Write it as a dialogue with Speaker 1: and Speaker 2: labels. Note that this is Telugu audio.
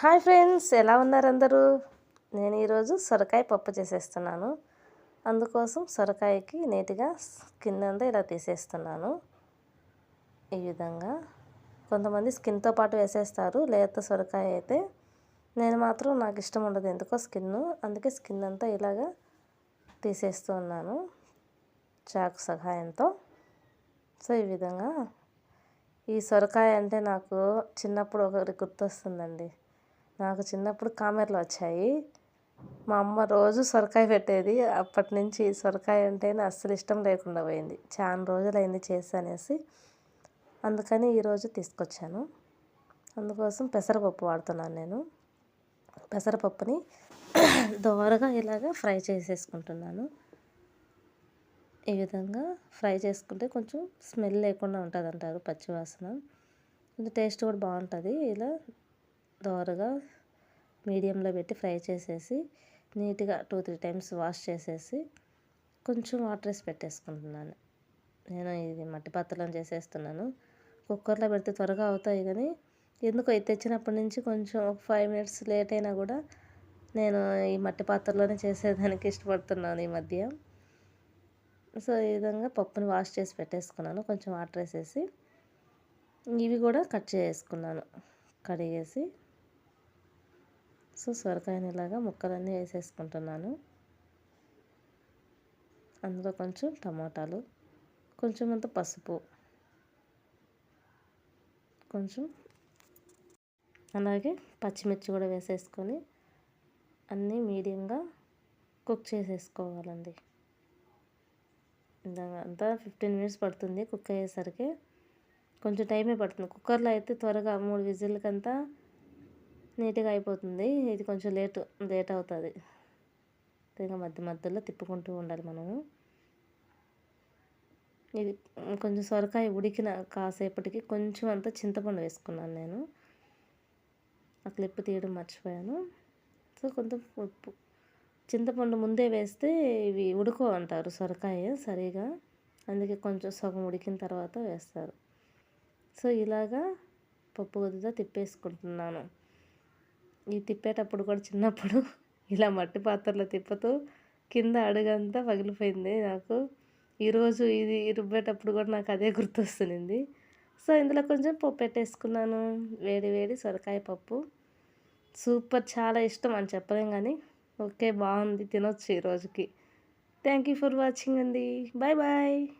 Speaker 1: హాయ్ ఫ్రెండ్స్ ఎలా ఉన్నారు అందరూ? నేను ఈరోజు సొరకాయ పప్పు చేసేస్తున్నాను. అందుకోసం సొరకాయకి నీట్గా స్కిన్ అంతా ఇలా తీసేస్తున్నాను. ఈ విధంగా కొంతమంది స్కిన్తో పాటు వేసేస్తారు లేత సొరకాయ అయితే. నేను మాత్రం నాకు ఇష్టం ఉండదు ఎందుకో స్కిన్ అందుకే స్కిన్ అంతా ఇలాగా తీసేస్తూ ఉన్నాను చాకు సహాయంతో. సో ఈ విధంగా ఈ సొరకాయ అంటే నాకు చిన్నప్పుడు ఒకటి గుర్తొస్తుందండి. నాకు చిన్నప్పుడు కామెర్లు వచ్చాయి. మా అమ్మ రోజు సొరకాయ పెట్టేది. అప్పటి నుంచి సొరకాయ అంటేనే అస్సలు ఇష్టం లేకుండా పోయింది. చాలా రోజులైంది చేసి అనేసి. అందుకని ఈరోజు తీసుకొచ్చాను. అందుకోసం పెసరపప్పు వాడుతున్నాను నేను. పెసరపప్పుని దోరగా ఇలాగ ఫ్రై చేసేసుకుంటున్నాను. ఈ విధంగా ఫ్రై చేసుకుంటే కొంచెం స్మెల్ లేకుండా ఉంటుంది అంటారు పచ్చివాసన. కొంచెం టేస్ట్ కూడా బాగుంటుంది. ఇలా దోరగా మీడియంలో పెట్టి ఫ్రై చేసేసి నీట్గా టూ త్రీ టైమ్స్ వాష్ చేసేసి కొంచెం వాటర్ వేసి పెట్టేసుకుంటున్నాను. నేను ఇది మట్టి పాత్రలో చేసేస్తున్నాను. కుక్కర్లో పెడితే త్వరగా అవుతాయి కానీ ఎందుకో ఇది తెచ్చినప్పటి నుంచి కొంచెం ఒక ఫైవ్ మినిట్స్ లేట్ అయినా కూడా నేను ఈ మట్టి పాత్రలోనే చేసేదానికి ఇష్టపడుతున్నాను ఈ మధ్య. సో ఈ విధంగా పప్పుని వాష్ చేసి పెట్టేసుకున్నాను. కొంచెం వాటర్ వేసేసి ఇవి కూడా కట్ చేసుకున్నాను. కడిగేసి సో సొరకాయని ఇలాగా ముక్కలన్నీ వేసేసుకుంటున్నాను. అందులో కొంచెం టమాటాలు కొంచెం అంత పసుపు కొంచెం అలాగే పచ్చిమిర్చి కూడా వేసేసుకొని అన్నీ మీడియంగా కుక్ చేసేసుకోవాలండి. అంతా ఫిఫ్టీన్ మినిట్స్ పడుతుంది కుక్ అయ్యేసరికి. కొంచెం టైమే పడుతుంది. కుక్కర్లో అయితే త్వరగా మూడు విజిల్కంతా నీట్గా అయిపోతుంది. ఇది కొంచెం లేట్ లేట్ అవుతుంది. ఇంకా మధ్య మధ్యలో తిప్పుకుంటూ ఉండాలి మనము. ఇది కొంచెం సొరకాయ ఉడికిన కాసేపటికి కొంచెం అంత చింతపండు వేసుకున్నాను నేను. ఆ క్లిప్ తీయడం మర్చిపోయాను. సో కొంచెం ఉప్పు. చింతపండు ముందే వేస్తే ఇవి ఉడుకో అంటారు సొరకాయ సరిగా. అందుకే కొంచెం సగం ఉడికిన తర్వాత వేస్తారు. సో ఇలాగా పప్పు కొద్దిగా తిప్పేసుకుంటున్నాను. ఈ తిప్పేటప్పుడు కూడా చిన్నప్పుడు ఇలా మట్టి పాత్రలో తిప్పుతూ కింద అడుగంతా పగిలిపోయింది నాకు. ఈరోజు ఇది రుబ్బేటప్పుడు కూడా నాకు అదే గుర్తొస్తుంది సో ఇందులో కొంచెం పప్పు పెట్టేసుకున్నాను. వేడి వేడి సొరకాయ పప్పు. సూపర్ చాలా ఇష్టం అని చెప్పలేం కానీ ఓకే బాగుంది తినొచ్చు ఈరోజుకి థ్యాంక్ యూ ఫర్ వాచింగ్ అండి. Bye bye.